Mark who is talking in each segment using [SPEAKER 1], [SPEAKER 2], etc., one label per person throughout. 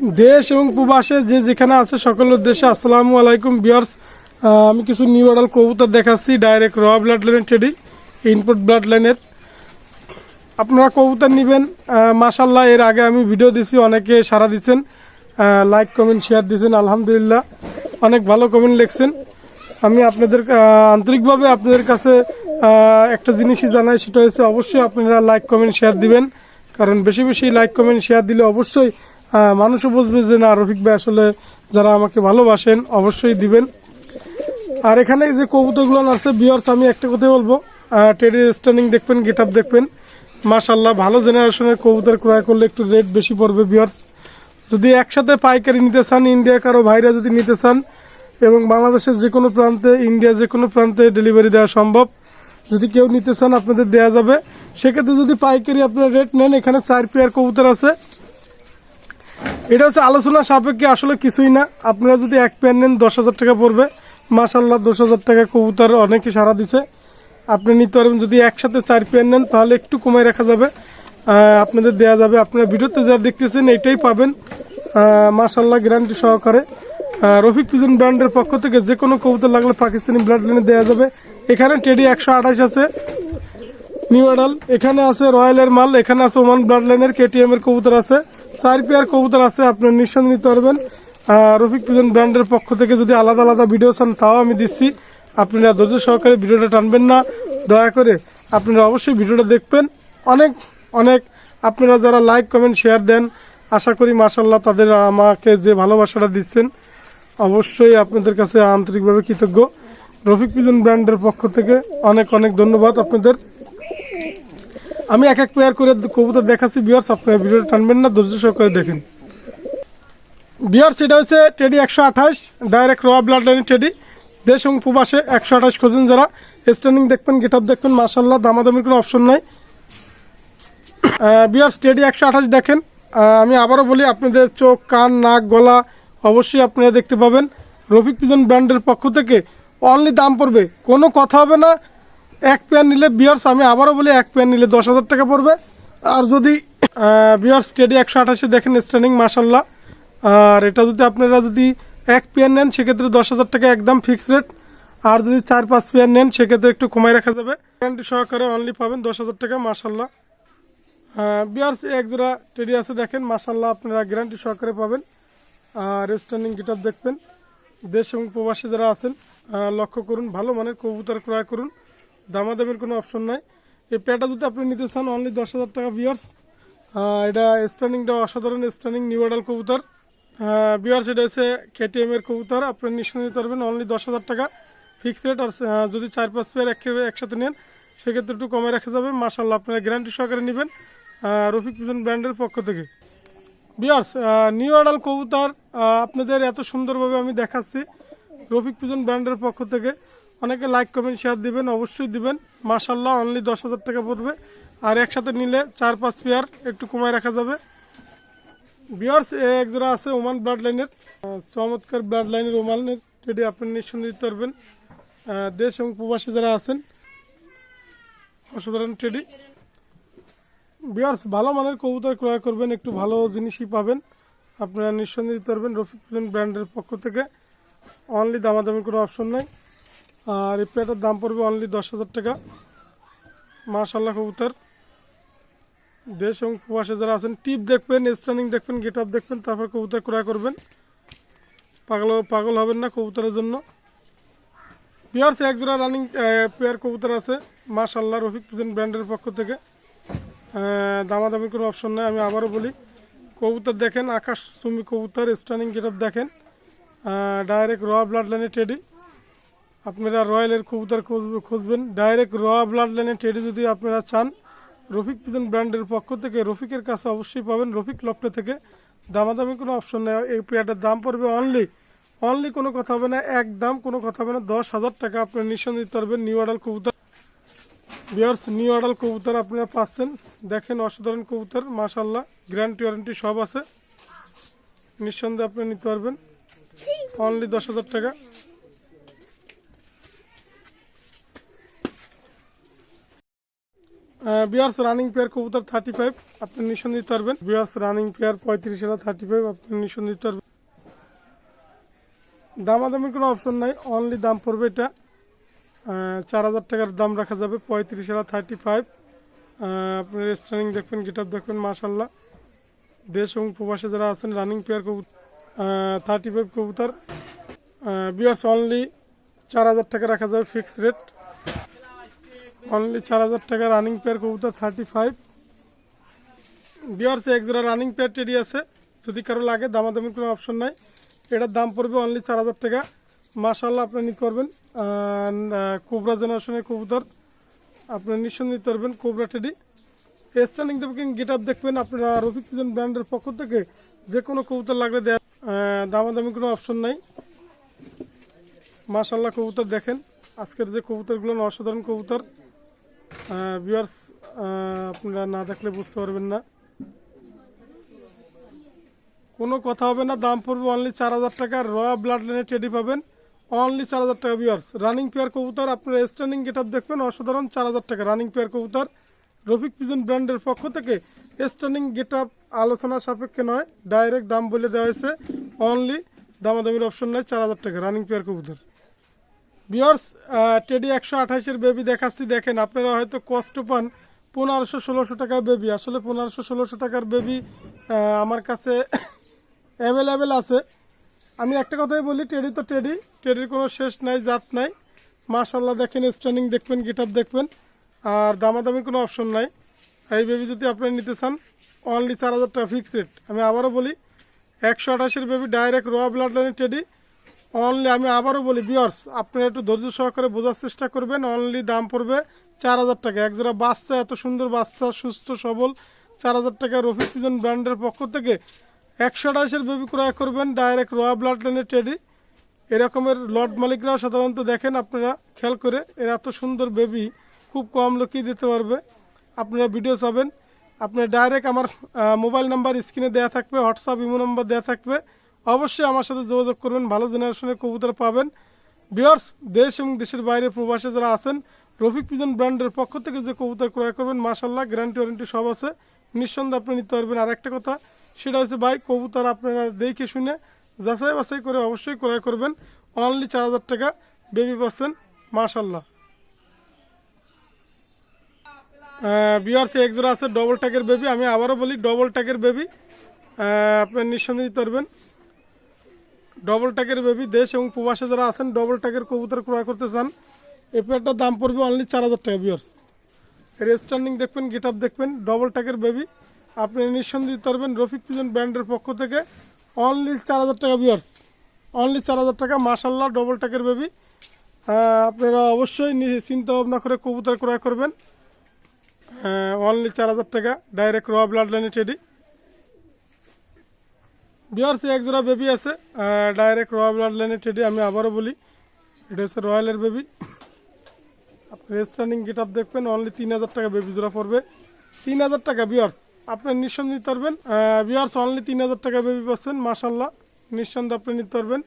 [SPEAKER 1] দেশ এবং প্রবাসে যে যেখানে আছে সকলের উদ্দেশ্যে আসসালামু আলাইকুম, বিয়ার্স। আমি কিছু নিউ মডেল কবুতর দেখাচ্ছি ডাইরেক্ট র ব্লাড লাইনের টেডি ইনপুট ব্লাড লাইনের আপনারা কবুতর নেবেন। মাসাল্লাহ এর আগে আমি ভিডিও দিছি, অনেকে সারা দিচ্ছেন লাইক কমেন্ট শেয়ার দিচ্ছেন আলহামদুলিল্লাহ। অনেক ভালো কমেন্ট লিখছেন। আমি আপনাদের আন্তরিকভাবে আপনাদের কাছে একটা জিনিসই জানাই, সেটা হচ্ছে অবশ্যই আপনারা লাইক কমেন্ট শেয়ার দিবেন। কারণ বেশি বেশি লাইক কমেন্ট শেয়ার দিলে অবশ্যই মানুষও বুঝবে যে না, রফিক ভাই আসলে যারা আমাকে ভালোবাসেন, অবশ্যই দিবেন। আর এখানে যে কবুতরগুলো আছে বিয়ার্স আমি একটা কথাই বলব। টেডি স্ট্যান্ডিং দেখবেন গেট আপ দেখবেন। মাশাল্লাহ ভালো জেনারেশনের কবুতর ক্রয় করলে একটু রেট বেশি পড়বে বিয়ার্স যদি একসাথে পাইকারি নিতে চান ইন্ডিয়া কারও ভাইরা যদি নিতে চান, এবং বাংলাদেশের যে কোনো প্রান্তে ইন্ডিয়া যে কোনো প্রান্তে ডেলিভারি দেওয়া সম্ভব, যদি কেউ নিতে চান, আপনাদের দেওয়া যাবে। সেক্ষেত্রে যদি পাইকারি আপনারা রেট নেন, এখানে চার পেয়ার কবুতর আছে। এটা হচ্ছে আলোচনা সাপেক্ষে আসলে কিছুই না। আপনারা যদি এক পেয়ার নেন, দশ হাজার টাকা পড়বে। মাসাল্লাহ দশ হাজার টাকা কবুতর অনেকে সারা দিছে। আপনি নিতে পারবেন, যদি একসাথে চার পেয়ার নেন, তাহলে একটু কমায় রাখা যাবে। আপনাদের দেওয়া যাবে। আপনারা ভিডিওতে যা দেখতেছেন এটাই পাবেন। মাসাল্লাহ গ্যারান্টি সহকারে। রফিক পিজন ব্র্যান্ডের পক্ষ থেকে যে কোনো কবুতর লাগলে পাকিস্তানি ব্লাড লাইনে দেওয়া যাবে। এখানে টেডি একশো আঠাশ আছে। নিউ আডাল এখানে আছে রয়্যালের মাল, এখানে আছে ওমান ব্লাড লাইনের কেটিএম এর কবুতর আছে। চার পেয়ার কবুতর আছে, আপনার নিঃসন্দেহে নিতে পারবেন। রফিক পিজন ব্র্যান্ডের পক্ষ থেকে যদি আলাদা আলাদা ভিডিও চান তাও আমি দিচ্ছি। আপনারা ধৈর্য সহকারে ভিডিওটা টানবেন না। দয়া করে আপনারা অবশ্যই ভিডিওটা দেখবেন। অনেক অনেক আপনারা যারা লাইক কমেন্ট শেয়ার দেন, আশা করি মাসাল্লাহ তাদের আমাকে যে ভালোবাসাটা দিচ্ছেন, অবশ্যই আপনাদের কাছে আন্তরিকভাবে কৃতজ্ঞ। রফিক পিজন ব্র্যান্ডের পক্ষ থেকে অনেক অনেক ধন্যবাদ আপনাদের। আমি এক এক পেয়ার করে কবুতর দেখাচ্ছি বিয়ার্স আপনারা ভিডিওটা টানবেন না, ধৈর্য সহকারে দেখেন। বিয়ার্স এটা হচ্ছে টেডি একশো আঠাশ ডাইরেক্ট র ব্লাড লাইনের টেডি দেশ এবং প্রবাসে একশো আঠাশ খোঁজেন যারা। স্ট্যান্ডিং দেখবেন গেট আপ দেখবেন মার্শাল্লাহ দামাদামির কোনো অপশন নাই। বিয়ার স্টেডি একশো আঠাশ দেখেন। আমি আবারও বলি, আপনাদের চোখ, কান, নাক, গলা অবশ্যই আপনারা দেখতে পাবেন। রফিক পিজন ব্র্যান্ডের পক্ষ থেকে অনলি দাম পড়বে। কোনো কথা হবে না। এক পেয়ার নিলে বিয়ার্স, আমি আবারও বলি এক পেয়ার নিলে দশ হাজার টাকা পড়বে। আর যদি বিয়ার্স স্টেডি একশো আঠাশে দেখেন স্ট্যান্ডিং মাসাল্লাহ আর এটা যদি আপনারা যদি এক পেয়ার নেন, সেক্ষেত্রে দশ হাজার টাকা একদম ফিক্স রেট আর যদি চার, পাঁচ পেয়ার নেন, সেক্ষেত্রে একটু কমাই রাখা যাবে। গ্যারান্টি সহকারে অনলি পাবেন দশ হাজার টাকা মাসাল্লাহ বিয়ার্স, এক জোড়া টেডি আছে দেখেন মাসাল্লাহ আপনারা গ্যারান্টি সহকারে পাবেন। আর স্ট্যান্ডিং গিটার দেখবেন। দেশ এবং প্রবাসী যারা আছেন লক্ষ্য করুন, ভালো মানের কবুতর ক্রয় করুন। দামাদামের কোনো অপশন নাই। এই প্যাটা যদি আপনি নিতে চান অনলি দশ হাজার টাকা বিয়ার্স এটা স্ট্যান্ডিংটা অসাধারণ স্ট্যান্ডিং নিউ আডাল কবুতর। বিয়ার্স এটা হচ্ছে কেটিএম এর কবুতর। আপনি নিশ্চয় নিতে পারবেন অনলি দশ হাজার টাকা। ফিক্স রেট আর যদি চার পাঁচ পেয়ার একসাথে নেন, সেক্ষেত্রে একটু কমে রাখা যাবে। মাসাল্লাহ আপনারা গ্যারান্টি সহকারে নেবেন। রফিক পিজন ব্র্যান্ডের পক্ষ থেকে। বিয়ার্স নিউ আডাল কবুতর আপনাদের এত সুন্দরভাবে আমি দেখাচ্ছি। রফিক পিজন ব্র্যান্ডের পক্ষ থেকে। অনেকে লাইক কমেন্ট শেয়ার দিবেন, অবশ্যই দিবেন। মাসাল্লাহ অনলি দশ হাজার টাকা পড়বে। আর একসাথে নিলে চার, পাঁচ পেয়ার একটু কমায় রাখা যাবে। বিয়ার্স এক জোড়া আছে ওমান ব্লাড লাইনের চমৎকার ব্লাড লাইনের ওমানের টেডি আপনি নিঃসন্দেহে দিতে পারবেন। দেশ এবং প্রবাসী যারা আছেন, অসাধারণ টেডি বিয়ার্স ভালো মানের কবুতর ক্রয় করবেন, একটু ভালো জিনিসই পাবেন। আপনারা নিঃসন্দেহে দিতে পারবেন রফিক ব্র্যান্ডের পক্ষ থেকে। অনলি দামাদামির কোনো অপশন নাই। আর এই পেটার দাম পড়বে অনলি দশ হাজার টাকা। মাশাল্লাহ কবুতর। দেশ এবং প্রবাসে যারা আছেন, টিপ দেখবেন স্ট্যান্ডিং দেখবেন গেট আপ দেখবেন, তারপর কবুতর ক্রয় করবেন। পাগল পাগল হবেন না কবুতরের জন্য। বিয়ার্স এক জোড়া রানিং পেয়ার কবুতর আছে। মাশাল্লাহ রফিক পিজন ব্র্যান্ডের পক্ষ থেকে। দামাদামির কোনো অপশন নাই, আমি আবারও বলি, কবুতর দেখেন, আকাশ সুমি কবুতর স্টানিং গেটআপ দেখেন। ডাইরেক্ট র ব্লাড লাইনে টেডি আপনারা রয়্যালের কবুতর খুঁজবে- খুঁজবেন। ডাইরেক্ট র ব্লাড লাইনে টেডি যদি আপনারা চান রফিক পিজন ব্র্যান্ডের পক্ষ থেকে রফিকের কাছে অবশ্যই পাবেন। রফিক লফটে থেকে দামাদামি কোনো অপশন নেই। এই পেয়ারটার দাম পড়বে অনলি অনলি কোনো কথা হবে না এক দাম কোনো কথা হবে না। দশ হাজার টাকা আপনার নিঃসন্দেহে দিতে পারবেন নিউ আডাল কবুতর। বিয়ার্স নিউ আডাল কবুতর আপনারা পাচ্ছেন। দেখেন অসাধারণ কবুতর মাশাল্লাহ গ্যারান্টি ওয়ারেন্টি সব আছে। নিঃসন্দেহে আপনি নিতে পারবেন। অনলি দশ হাজার টাকা। বিয়ার্স রানিং পেয়ার কবুতর থার্টি ফাইভ আপনি নিঃসন্দেহ দিতে পারবেন। বিয়ার্স রানিং পেয়ার পঁয়ত্রিশ হাজার থার্টি ফাইভ আপনি নিঃসন্দেহ দিতে পারবেন। দামাদামির কোনো অপশন নাই অনলি দাম পড়বে এটা। চার হাজার টাকার দাম রাখা যাবে, পঁয়ত্রিশ হাজার থার্টি ফাইভ আপনি রেস্টারিং দেখবেন, গিটার দেখবেন মাশাল্লাহ দেশ এবং প্রবাসে যারা আছেন রানিং পেয়ার কবুতর থার্টি ফাইভ কবুতর। বিয়ার্স অনলি চার হাজার টাকা রাখা যাবে ফিক্সড রেট অনলি চার হাজার টাকা রানিং পেয়ার কবুতর থার্টি ফাইভ বিয়ার্স এক জোড়া রানিং পেয়ার টেডি আছে। যদি কারও লাগে দামাদামির কোনো অপশন নাই। এটার দাম পড়বে অনলি চার হাজার টাকা। মাশাল্লাহ আপনি নিতে পারবেন। কোবরা জেনারেশনের কবুতর আপনি নিঃসন্দেহ নিতে পারবেন কোবরা টেডি স্ট্যান্ডিং দেখবেন গেট আপ দেখবেন আপনারা রফিক পিজন ব্র্যান্ডের পক্ষ থেকে যে কোনো কবুতর লাগলে দেয়া দামাদামি কোনো অপশন নাই। মাশাল্লাহ কবুতর দেখেন। আজকের যে কবুতরগুলো, অসাধারণ কবুতর। ভিউয়ার্স আপনারা না দেখলে বুঝতে পারবেন না। কোনো কথা হবে না, দাম পড়বে অনলি চার হাজার টাকা র ব্লাড লাইনে টেডি পাবেন। অনলি চার হাজার টাকা ভিউয়ার্স রানিং পেয়ার কবুতর, আপনারা স্ট্যান্ডিং গেট দেখবেন, অসাধারণ চার হাজার টাকা রানিং পেয়ার কবুতর। রফিক পিজন ব্র্যান্ডের পক্ষ থেকে স্ট্যান্ডিং গেট আপ আলোচনা সাপেক্ষে নয় ডাইরেক্ট দাম বলে দেওয়া হয়েছে। অনলি দামাদামির অপশন নাই, চার হাজার টাকা রানিং পেয়ার কবুতর। বিয়ার্স টেডি একশো আঠাশের বেবি দেখাচ্ছি, দেখেন, আপনারা হয়তো কষ্ট পান। পনেরোশো ষোলোশো টাকার বেবি আসলে পনেরোশো ষোলোশো টাকার বেবি আমার কাছে অ্যাভেলেবেল আছে। আমি একটা কথাই বলি টেডি তো টেডি টেডির কোনো শেষ নাই, জাত নাই। মাশাল্লাহ দেখেন স্ট্যান্ডিং দেখবেন, গিটার দেখবেন, আর দামাদামি কোনো অপশন নাই। এই বেবি যদি আপনারা নিতে চান অনলি চার হাজার টাকা ফিক্স রেট আমি আবারও বলি, একশো আঠাশের বেবি ডাইরেক্ট র ব্লাড লাইনের টেডি অনলি আমি আবারও বলি বিয়ার্স আপনারা একটু ধৈর্য সহকারে বোঝার চেষ্টা করবেন। অনলি দাম পড়বে চার হাজার টাকা। একজোড়া বাচ্চা, এত সুন্দর বাচ্চা, সুস্থ, সবল, চার হাজার টাকা রফিক পিজন ব্র্যান্ডের পক্ষ থেকে একশো আঠাশের বেবি ক্রয় করবেন ডাইরেক্ট র ব্লাড লাইনের টেডি এরকমের লর্ড মালিকরাও সাধারণত দেখেন আপনারা, খেয়াল করে, এর এত সুন্দর বেবি, খুব কম লোকই দিতে পারবে। আপনারা ভিডিও চাবেন। আপনার ডাইরেক্ট আমার মোবাইল নাম্বার স্ক্রিনে দেওয়া থাকবে হোয়াটসঅ্যাপ ইমো নাম্বার দেওয়া থাকবে। অবশ্যই আমার সাথে যোগাযোগ করবেন, ভালো জেনারেশনের কবুতর পাবেন। বিয়ার্স দেশ এবং দেশের বাইরে প্রবাসে যারা আছেন, রফিক পিজন ব্র্যান্ডের পক্ষ থেকে যে কবুতর ক্রয় করবেন মাশাল্লাহ গ্যারান্টি ওয়ারেন্টি সব আছে। নিঃসন্দেহে আপনি নিতে পারবেন আর একটা কথা, সেটা হচ্ছে ভাই, কবুতর আপনারা দেখে শুনে, যাচাই বাছাই করে অবশ্যই ক্রয় করবেন। অনলি চার হাজার টাকা বেবি পাচ্ছেন মাশাল্লাহ বিয়ার্সি এক জোড়া আছে ডবল ট্যাগের বেবি আমি আবারও বলি ডবল ট্যাগের বেবি আপনি নিঃসন্দেহে নিতে পারবেন। ডবল ট্যাগের বেবি দেশ এবং প্রবাসে যারা আছেন ডবল ট্যাগের কবুতর ক্রয় করতে চান, এই পেয়ারটার দাম পড়বে অনলি চার হাজার টাকা বিয়ার্স এর স্ট্যান্ডিং দেখবেন গেট আপ দেখবেন ডবল ট্যাগের বেবি আপনি নিঃসন্দেহে পারবেন রফিক পিজন ব্র্যান্ডের পক্ষ থেকে অনলি চার হাজার টাকা বিয়ার্স অনলি চার হাজার টাকা মাসাল্লাহ ডবল ট্যাগের বেবি আপনারা অবশ্যই চিন্তা ভাবনা করে কবুতর ক্রয় করবেন। অনলি চার হাজার টাকা ডাইরেক্ট র ব্লাড লাইনে টেডি বিয়ার্সি এক জোড়া বেবি আছে ডাইরেক্ট রয়্যাল ব্লাড লাইনে টেডি আমি আবারও বলি, এটা হচ্ছে রয়্যালের বেবি আপনি রেস্টার্নিং গেট আপ দেখবেন অনলি তিন হাজার টাকা বেবি জোড়া পড়বে। তিন হাজার টাকা বিয়ার্স আপনার নিঃসন্দেহ নিতে পারবেন। বিয়ার্স অনলি তিন হাজার টাকা বেবি পাচ্ছেন মাসাল্লাহ নিঃসন্দেহে আপনি নিতে পারবেন।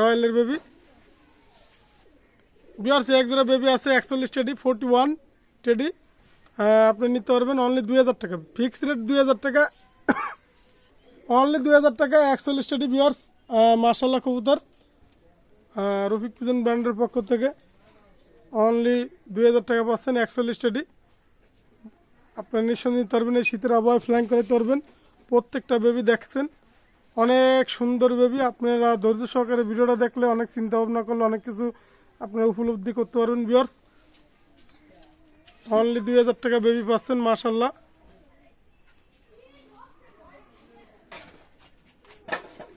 [SPEAKER 1] রয়্যালের বেবি বিয়ার্স এক জোড়া বেবি আছে, একচল্লিশ টেডি ফোরটি ওয়ান টেডি আপনি নিতে পারবেন অনলি দুই হাজার টাকা। ফিক্সড রেট দুই হাজার টাকা। অনলি দুই হাজার টাকা একচল্লিশ টেডি বিয়ার্স মার্শাল্লাহ কবুতর। রফিক পিজন ব্র্যান্ডের পক্ষ থেকে অনলি দুই হাজার টাকা পাচ্ছেন একচল্লিশ টেডি আপনার নিঃসন্দেহে নিতে পারবেন এই শীতের আবহাওয়ায় ফ্ল্যাং করে পারবেন প্রত্যেকটা বেবি দেখছেন। অনেক সুন্দর বেবি আপনারা ধৈর্য সহকারে ভিডিওটা দেখলে অনেক চিন্তা ভাবনা করলে অনেক কিছু আপনারা উপলব্ধি করতে পারবেন বিয়ার্স অনলি দুই হাজার টাকা বেবি পাচ্ছেন মাশাল্লাহ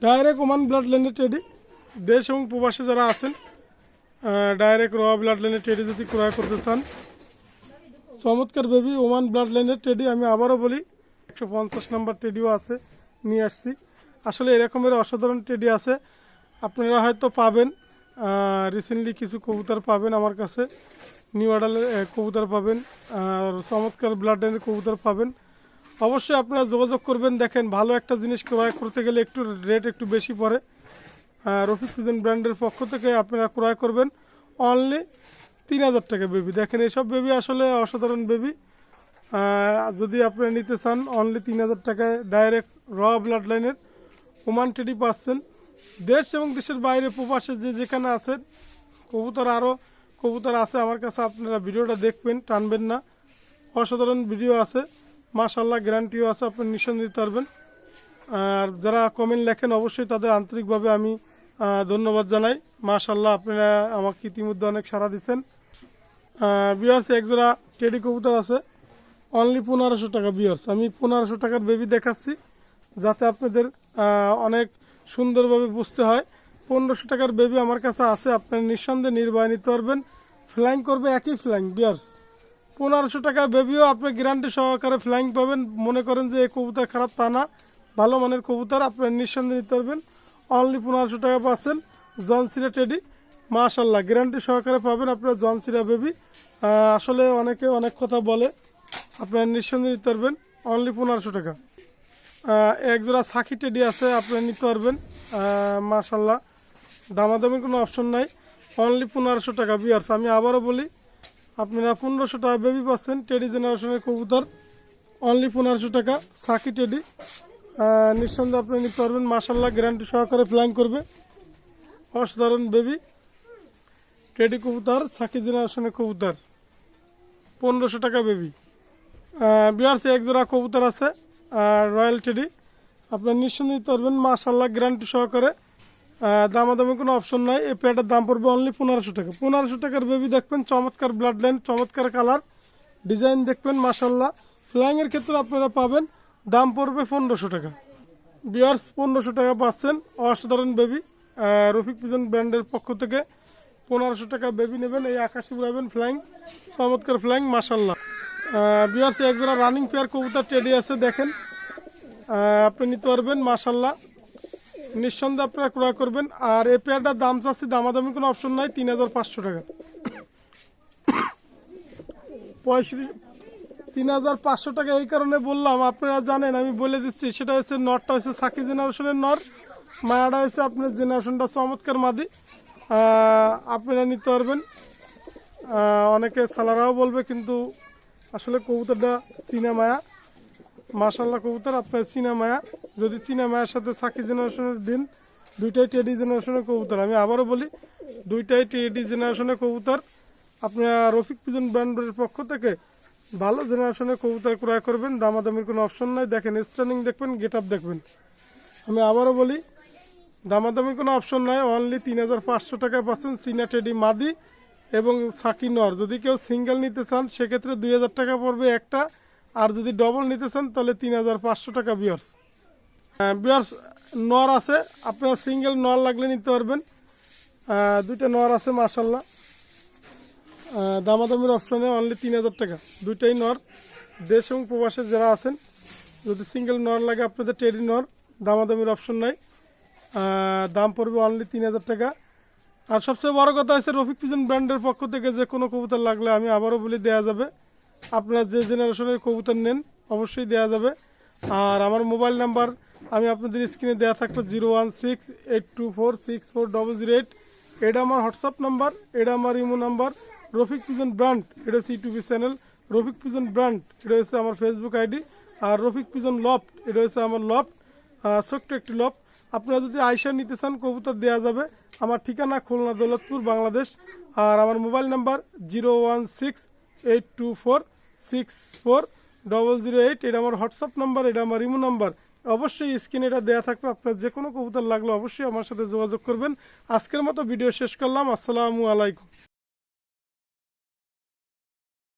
[SPEAKER 1] ডাইরেক্ট ওমান ব্লাড লাইনে টেডি দেশ এবং প্রবাসে যারা আছেন ডাইরেক্ট র ব্লাড লাইনে টেডি যদি ক্রয় করতে চান। চমৎকার বেবি ওমান ব্লাড লাইনের টেডি আমি আবারও বলি, একশো পঞ্চাশ নাম্বার টেডিও আছে, নিয়ে আসছি। আসলে এরকমের অসাধারণ টেডি আছে। আপনারা হয়তো পাবেন রিসেন্টলি কিছু কবুতর পাবেন আমার কাছে। নিউ আডালের কবুতর পাবেন, আর চমৎকার ব্লাড লাইনের কবুতর পাবেন। অবশ্যই আপনারা যোগাযোগ করবেন। দেখেন, ভালো একটা জিনিস ক্রয় করতে গেলে একটু রেট একটু বেশি পড়ে। রফিক পিজন ব্র্যান্ডের পক্ষ থেকে আপনারা ক্রয় করবেন অনলি তিন হাজার টাকা বেবি দেখেন, এসব বেবি আসলে অসাধারণ বেবি যদি আপনারা নিতে চান অনলি তিন হাজার টাকায় ডাইরেক্ট র ব্লাড লাইনের ওমান টেডি পাচ্ছেন। দেশ এবং দেশের বাইরে, প্রবাসে যে যেখানে আছেন, কবুতর আরও কবুতর আছে আমার কাছে, আপনারা ভিডিওটা দেখবেন, টানবেন না। অসাধারণ ভিডিও আছে। মাশাল্লাহ গ্যারান্টিও আছে, আপনি নিঃসন্দেহ দিতে পারবেন। আর যারা কমেন্ট লেখেন, অবশ্যই তাদের আন্তরিকভাবে আমি ধন্যবাদ জানাই। মাশাল্লাহ আপনারা আমাকে ইতিমধ্যে অনেক সাড়া দিচ্ছেন বিয়ার্স একজোড়া টেডি কবুতর আছে। অনলি পনেরোশো টাকা বিয়ার্স আমি পনেরোশো টাকার বেবি দেখাচ্ছি, যাতে আপনাদের অনেক সুন্দরভাবে বুঝতে হয়। পনেরোশো টাকার বেবি আমার কাছে আছে আপনারা নিঃসন্দেহে নির্বাহ নিতে পারবেন। ফ্লাইং করবে একই ফ্লাইং বিয়ার্স পনেরোশো টাকা বেবিও আপনি গ্যারান্টি সহকারে ফ্লাইং পাবেন। মনে করেন যে এই কবুতর খারাপ তা না। ভালো মানের কবুতর আপনি নিঃসন্দেহে নিতে পারবেন। অনলি পনেরোশো টাকা পাচ্ছেন জনসিরা টেডি মাশাল্লাহ গ্যারান্টি সহকারে পাবেন আপনার জনসিরা বেবি আসলে অনেকে অনেক কথা বলে আপনার নিঃসন্দেহে নিতে পারবেন। অনলি পনেরোশো টাকা। আহ, এক জোড়া সাকি টেডি আছে আপনি নিতে পারবেন। মাশাল্লাহ দামাদামির কোনো অপশন নাই। অনলি পনেরোশো টাকা বিয়ার্স আমি আবারও বলি আপনারা পনেরোশো টাকা বেবি পাচ্ছেন টেডি জেনারেশনের কবুতর। অনলি পনেরোশো টাকা, সাকি টেডি নিঃসন্দেহে আপনি নিতে পারবেন মাশাল্লাহ গ্যারান্টি সহকারে ফ্লাইং করবে। অসাধারণ বেবি টেডি কবুতর, সাকি জেনারেশনের কবুতর। পনেরোশো টাকা বেবি বিয়ার্সে এক জোড়া কবুতর আছে আর রয়্যাল টেডি আপনার নিঃসন্দেহে নিতে পারবেন মাশাল্লাহ গ্যারান্টি সহকারে। দামাদামি কোনো অপশন নাই। এই পেয়ারটার দাম পড়বে অনলি পনেরোশো টাকা। পনেরোশো টাকার বেবি দেখবেন, চমৎকার ব্লাড লাইন চমৎকার কালার ডিজাইন দেখবেন মাশাল্লাহ ফ্লাইংয়ের ক্ষেত্রে আপনারা পাবেন, দাম পড়বে পনেরোশো টাকা। বিয়ার্স পনেরোশো টাকা পাচ্ছেন, অসাধারণ বেবি রফিক পিজন ব্র্যান্ডের পক্ষ থেকে পনেরোশো টাকা বেবি নেবেন, এই আকাশে উড়াবেন ফ্লাইং চমৎকার ফ্লাইং মাশাল্লাহ বিয়ার্স একজোড়া রানিং পেয়ার কবুতর টেডি আছে, দেখেন। আপনি নিতে পারবেন মাশাল্লাহ নিঃসন্দেহে আপনারা ক্রয় করবেন। আর এই পেয়ারটার দাম চাচ্ছি, দামাদামি কোনো অপশন নাই, তিন হাজার পাঁচশো টাকা। পঁয়ত্রিশ তিন হাজার পাঁচশো টাকা এই কারণে বললাম, আপনারা জানেন, আমি বলে দিচ্ছি, সেটা হচ্ছে নরটা হচ্ছে সাকি জেনারেশনের নর, মায়াটা হচ্ছে আপনার জেনারেশনটা চমৎকার মাদি। আপনারা নিতে পারবেন। অনেকে সালারাও বলবে, কিন্তু আসলে কবুতরটা চীনা মায়া মাশাল্লাহ কবুতর, আপনার চীনা যদি চীনা মায়ের সাথে সাকি জেনারেশনের দিন, দুইটাই টেডি জেনারেশনের কবুতর। আমি আবারও বলি, দুইটাই টেডি জেনারেশনের কবুতর। আপনার রফিক পিজন ব্র্যান্ডের পক্ষ থেকে ভালো জেনারেশনের কবুতর ক্রয় করবেন, দামাদামির কোনো অপশন নাই। দেখেন, স্ট্যান্ডিং দেখবেন গেট আপ দেখবেন। আমি আবারও বলি দামাদামি কোনো অপশন নাই। অনলি তিন হাজার পাঁচশো টাকায় পাচ্ছেন চীনা টেডি মাদি এবং সাকি নর। যদি কেউ সিঙ্গেল নিতে চান, সেক্ষেত্রে দুই হাজার টাকা পড়বে একটা। আর যদি ডবল নিতে চান, তাহলে তিন হাজার পাঁচশো টাকা বিয়ার্স বিয়ার্স নর আছে। আপনার সিঙ্গেল নর লাগলে নিতে পারবেন। দুইটা নর আছে মার্শাল্লাহ দামাদামির অপশনে অনলি তিন হাজার টাকা। দুইটাই নর। দেশ এবং প্রবাসে যারা আছেন, যদি সিঙ্গেল নর লাগে, আপনাদের টেডি নর। দামাদামির অপশন নাই। দাম পড়বে অনলি তিন হাজার টাকা। আর সবচেয়ে বড় কথা হচ্ছে, রফিক পিজন ব্র্যান্ডের পক্ষ থেকে যে কোনো কবুতর লাগলে আমি আবারও বলি দেওয়া যাবে। আপনারা যে জেনারেশনের কবুতর নেন, অবশ্যই দেওয়া যাবে। আর আমার মোবাইল নাম্বার আমি আপনাদের স্ক্রিনে দেওয়া থাকবে zero one six eight two four six four double zero eight. এটা আমার হোয়াটসঅ্যাপ নাম্বার, এটা আমার imo number. Rafiq pigeon brand, এটা হচ্ছে YouTube channel Rafiq pigeon brand, এটা হচ্ছে আমার ফেসবুক আইডি আর রফিক পিজন লফট, এটা হচ্ছে আমার লফট। ছোট্ট একটি লফট। আপনারা যদি আইসা নিতে চান, কবুতর দেওয়া যাবে। আমার ঠিকানা খুলনা দৌলতপুর, বাংলাদেশ। আর আমার mobile number zero one six eight two four six four double zero eight এটা আমার হোয়াটসঅ্যাপ নাম্বার, এটা আমার ইমো নাম্বার। অবশ্যই স্ক্রিনে এটা দেওয়া থাকবে, আপনার যে কোনো কবুতর লাগলে অবশ্যই আমার সাথে যোগাযোগ করবেন। আজকের মতো ভিডিও শেষ করলাম, আসসালামু আলাইকুম।